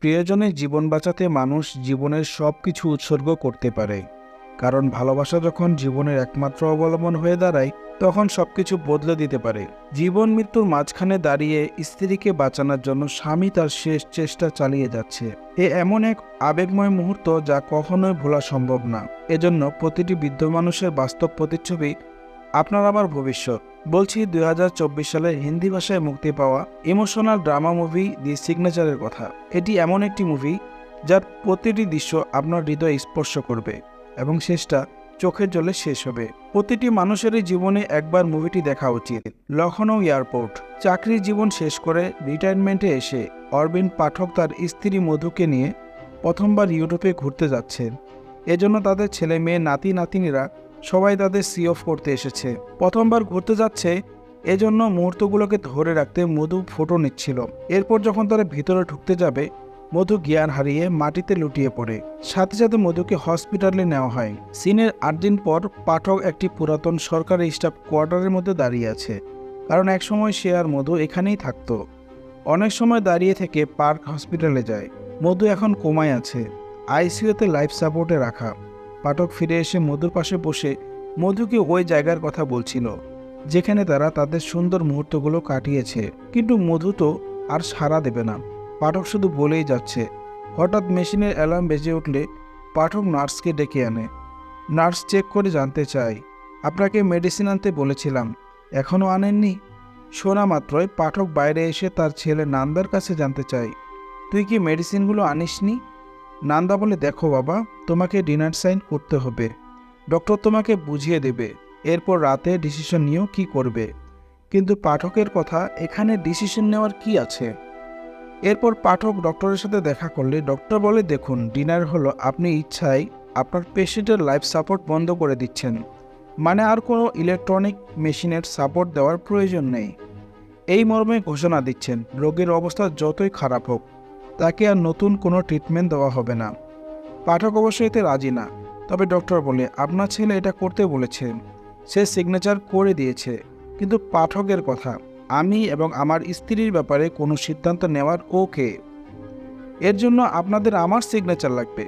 প্রিয়জনের জীবন বাঁচাতে মানুষ জীবনের সব কিছু উৎসর্গ করতে পারে। কারণ ভালোবাসা যখন জীবনের একমাত্র অবলম্বন হয়ে দাঁড়ায়, তখন সবকিছু বদলে দিতে পারে। জীবন মৃত্যুর মাঝখানে দাঁড়িয়ে স্ত্রীকে বাঁচানোর জন্য স্বামী তার শেষ চেষ্টা চালিয়ে যাচ্ছে। এ এমন এক আবেগময় মুহূর্ত যা কখনোই ভোলা সম্ভব না। এজন্য প্রতিটি বৃদ্ধ মানুষের বাস্তব প্রতিচ্ছবি আপনার আমার ভবিষ্যৎ। বলছি দুই সালে হিন্দি ভাষায় মুক্তি পাওয়া ইমোশনাল ড্রামা মুভি দি সিগনেচারের কথা। এটি এমন একটি মুভি যার প্রতিটি দৃশ্য আপনার হৃদয় স্পর্শ করবে এবং শেষটা চোখের জলে শেষ হবে। প্রতিটি মানুষেরই জীবনে একবার মুভিটি দেখা উচিত। লখনৌ এয়ারপোর্ট। চাকরির জীবন শেষ করে রিটায়ারমেন্টে এসে অরবিন্দ পাঠক তার স্ত্রী মধুকে নিয়ে প্রথমবার ইউরোপে ঘুরতে যাচ্ছেন। এজন্য তাদের ছেলে মেয়ে নাতি নাতিনিরা সবাই তাদের সি অফ করতে এসেছে। প্রথমবার ঘুরতে যাচ্ছে, এজন্য মুহূর্তগুলোকে ধরে রাখতে মধু ফটো নিচ্ছিল। এরপর যখন তারা ভিতরে ঢুকতে যাবে, মধু জ্ঞান হারিয়ে মাটিতে লুটিয়ে পড়ে। সাথে সাথে মধুকে হসপিটালে নেওয়া হয়। সিনের আট দিন পর পাঠক একটি পুরাতন সরকারি স্টাফ কোয়ার্টারের মধ্যে দাঁড়িয়ে আছে। কারণ একসময় সে আর মধু এখানেই থাকতো। অনেক সময় দাঁড়িয়ে থেকে পার্ক হসপিটালে যায়। মধু এখন কোমায় আছে। আইসিইউতে লাইফ সাপোর্টে রাখা। পাঠক ফিরে এসে মধুর পাশে বসে মধুকে ওই জায়গার কথা বলছিল, যেখানে তারা তাদের সুন্দর মুহূর্তগুলো কাটিয়েছে। কিন্তু মধু তো আর সাড়া দেবে না। পাঠক শুধু বলেই যাচ্ছে, হঠাৎ মেশিনের অ্যালার্ম বেজে উঠলে পাঠক নার্সকে ডেকে আনে। নার্স চেক করে জানতে চায়, আপনাকে মেডিসিন আনতে বলেছিলাম এখনও আনেননি? শোনা মাত্রই পাঠক বাইরে এসে তার ছেলে নান্দার কাছে জানতে চায়, তুই কি মেডিসিনগুলো আনিসনি? নান্দা বলে, দেখো বাবা, তোমাকে ডিনার সাইন করতে হবে। ডক্টর তোমাকে বুঝিয়ে দেবে, এরপর রাতে ডিসিশন নিয়েও কি করবে। কিন্তু পাঠকের কথা, এখানে ডিসিশন নেওয়ার কি আছে? এরপর পাঠক ডক্টরের সাথে দেখা করলে, ডক্টর বলে, দেখুন, ডিনার হলো আপনি ইচ্ছায় আপনার পেশেন্টের লাইফ সাপোর্ট বন্ধ করে দিচ্ছেন। মানে আর কোনো ইলেকট্রনিক মেশিনের সাপোর্ট দেওয়ার প্রয়োজন নেই। এই মর্মে ঘোষণা দিচ্ছেন, রোগীর অবস্থা যতই খারাপ হোক। তাকে আর নতুন কোনো ট্রিটমেন্ট দেওয়া হবে না। পাঠক অবশ্য এতে রাজি না। তবে ডক্টর বলে, আপনার ছেলে এটা করতে বলেছে। সে সিগনেচার করে দিয়েছে। কিন্তু পাঠকের কথা, আমি এবং আমার স্ত্রীর ব্যাপারে কোনো সিদ্ধান্ত নেওয়ার ওকে এর জন্য আপনাদের আমার সিগনেচার লাগবে।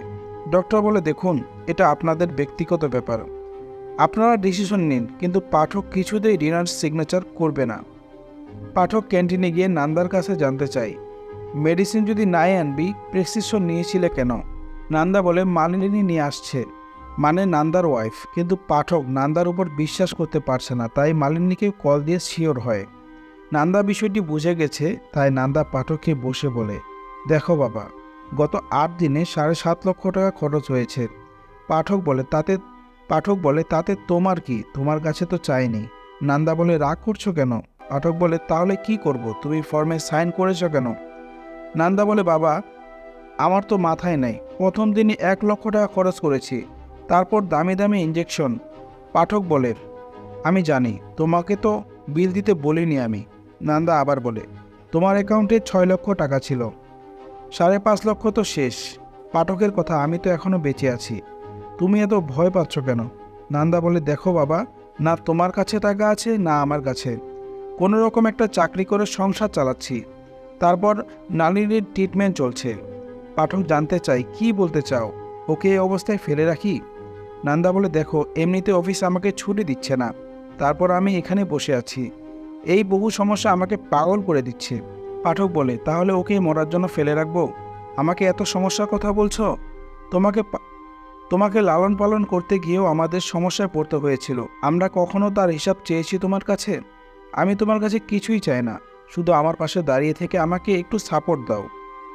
ডক্টর বলে, দেখুন, এটা আপনাদের ব্যক্তিগত ব্যাপার। আপনারা ডিসিশন নিন, কিন্তু পাঠক কিছুতেই ডিনার সিগনেচার করবে না। পাঠক ক্যান্টিনে গিয়ে নান্দার কাছে জানতে চাই মেডিসিন যদি নাই আনবি প্রেসক্রিপশন নিয়েছিলে কেন? নান্দা বলে মালিনী নিয়ে আসছে। মানে নান্দার ওয়াইফ কিন্তু পাঠক নান্দার উপর বিশ্বাস করতে পারছে না, তাই মালিনীকে কল দিয়ে শিওর হয়। নান্দা বিষয়টি বুঝে গেছে, তাই নান্দা পাঠককে বসে বলে, দেখো বাবা, গত আট দিনে সাড়ে সাত লক্ষ টাকা খরচ হয়েছে। পাঠক বলে, তাতে, পাঠক বলে, তাতে তোমার কি? তোমার কাছে তো চাইনি। নান্দা বলে, রাগ করছ কেন? পাঠক বলে, তাহলে কি করব? তুমি ফর্মে সাইন করেছ কেন? নান্দা বলে, বাবা, আমার তো মাথায় নেই। প্রথম দিনই এক লক্ষ টাকা খরচ করেছি। তারপর দামি দামি ইঞ্জেকশন পাঠক বলে, আমি জানি, তোমাকে তো বিল দিতে বলিনি আমি। নান্দা আবার বলে, তোমার অ্যাকাউন্টে ছয় লক্ষ টাকা ছিল। সাড়ে পাঁচ লক্ষ তো শেষ। পাঠকের কথা আমি তো এখনও বেঁচে আছি। তুমি এত ভয় পাচ্ছ কেন? নান্দা বলে, দেখো বাবা, না তোমার কাছে টাকা আছে, না আমার কাছে। কোনো রকম একটা চাকরি করে সংসার চালাচ্ছি। তারপর নালিনীর ট্রিটমেন্ট চলছে। পাঠক জানতে চাই কি বলতে চাও? ওকে এই অবস্থায় ফেলে রাখি? নান্দা বলে, দেখো, এমনিতে অফিস আমাকে ছুটি দিচ্ছে না। তারপর আমি এখানে বসে আছি। এই বহু সমস্যা আমাকে পাগল করে দিচ্ছে। পাঠক বলে, তাহলে ওকে মরার জন্য ফেলে রাখব? আমাকে এত সমস্যার কথা বলছো? তোমাকে তোমাকে লালন পালন করতে গিয়েও আমাদের সমস্যায় পড়তে হয়েছিল। আমরা কখনো তার হিসাব চেয়েছি তোমার কাছে? আমি তোমার কাছে কিছুই চাই না। শুধু আমার পাশে দাঁড়িয়ে থেকে আমাকে একটু সাপোর্ট দাও।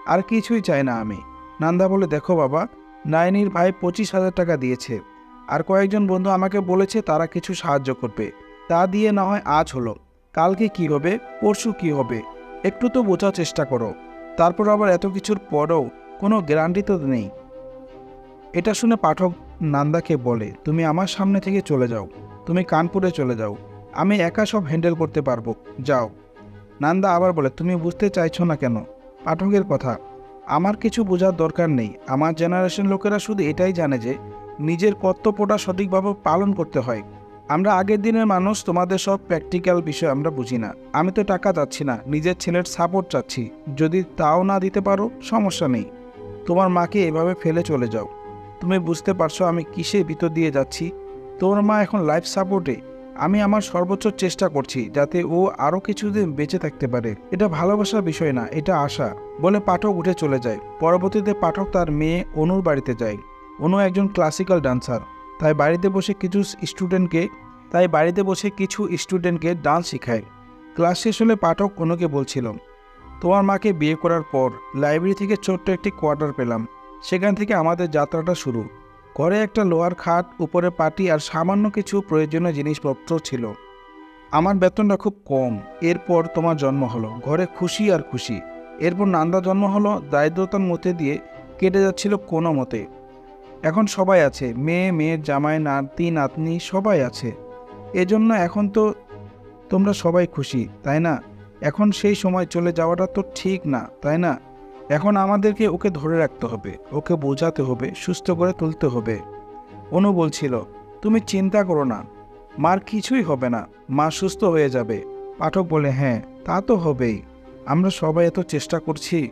আর কিছুই চাই না আমি। নান্দা বলে, দেখো বাবা, নাইনির ভাই পঁচিশ হাজার টাকা দিয়েছে। আর কয়েকজন বন্ধু আমাকে বলেছে তারা কিছু সাহায্য করবে। তা দিয়ে না হয় আজ হলো। কালকে কি হবে? পরশু কি হবে? একটু তো বোঝার চেষ্টা করো। তারপর আবার এত কিছুর পরেও কোনো গ্যারান্টি তো নেই। এটা শুনে পাঠক নান্দাকে বলে, তুমি আমার সামনে থেকে চলে যাও। তুমি কানপুরে চলে যাও। আমি একা সব হ্যান্ডেল করতে পারব। যাও। নান্দা আবার বলে, তুমি বুঝতে চাইছো না কেন? পাঠকের কথা। আমার কিছু বোঝার দরকার নেই। আমার জেনারেশন লোকেরা শুধু এটাই জানে যে, নিজের কর্তব্যটা সঠিকভাবে পালন করতে হয়। আমরা আগের দিনের মানুষ, তোমাদের সব প্র্যাকটিক্যাল বিষয় আমরা বুঝি না। আমি তো টাকা চাচ্ছি না, নিজের ছেলের সাপোর্ট চাচ্ছি। যদি তাও না দিতে পারো, সমস্যা নেই। তোমার মাকে এভাবে ফেলে চলে যাও। তুমি বুঝতে পারছ আমি কিসের ভিতর দিয়ে যাচ্ছি? তোমার মা এখন লাইফ সাপোর্টে আমি আমার সর্বোচ্চ চেষ্টা করছি যাতে ও আরও কিছুদিন বেঁচে থাকতে পারে। এটা ভালোবাসার বিষয় না, এটা আশা, বলে পাঠক উঠে চলে যায়। পরবর্তীতে পাঠক তার মেয়ে অনুর বাড়িতে যায়। অনু একজন ক্লাসিক্যাল ডান্সার তাই বাড়িতে বসে কিছু স্টুডেন্টকে তাই বাড়িতে বসে কিছু স্টুডেন্টকে ডান্স শেখায়। ক্লাস শেষ হলে পাঠক অনুকে বলছিল, তোমার মাকে বিয়ে করার পর লাইব্রেরি থেকে ছোট্ট একটি কোয়ার্টার পেলাম। সেখান থেকে আমাদের যাত্রাটা শুরু। ঘরে একটা লোহার খাট, উপরে পাটি আর সামান্য কিছু প্রয়োজনীয় জিনিসপত্র ছিল। আমার বেতনটা খুব কম। এরপর তোমার জন্ম হলো। ঘরে খুশি আর খুশি। এরপর নান্দা জন্ম হলো। দারিদ্রতার মধ্যে দিয়ে কেটে যাচ্ছিল কোনো মতে। এখন সবাই আছে। মেয়ে, মেয়ের জামাই, নাতি, নাতনি, সবাই আছে। এজন্য এখন তো তোমরা সবাই খুশি, তাই না? এখন সেই সময় চলে যাওয়াটা তো ঠিক না, তাই না? এখন আমাদেরকে ওকে ধরে রাখতে হবে, ওকে বোঝাতে হবে, সুস্থ করে তুলতে হবে। অনু বলছিল, তুমি চিন্তা করো না, মার কিছুই হবে না, মা সুস্থ হয়ে যাবে। পাঠক বলে হ্যাঁ তা তো হবেই। আমরা সবাই এত চেষ্টা করছি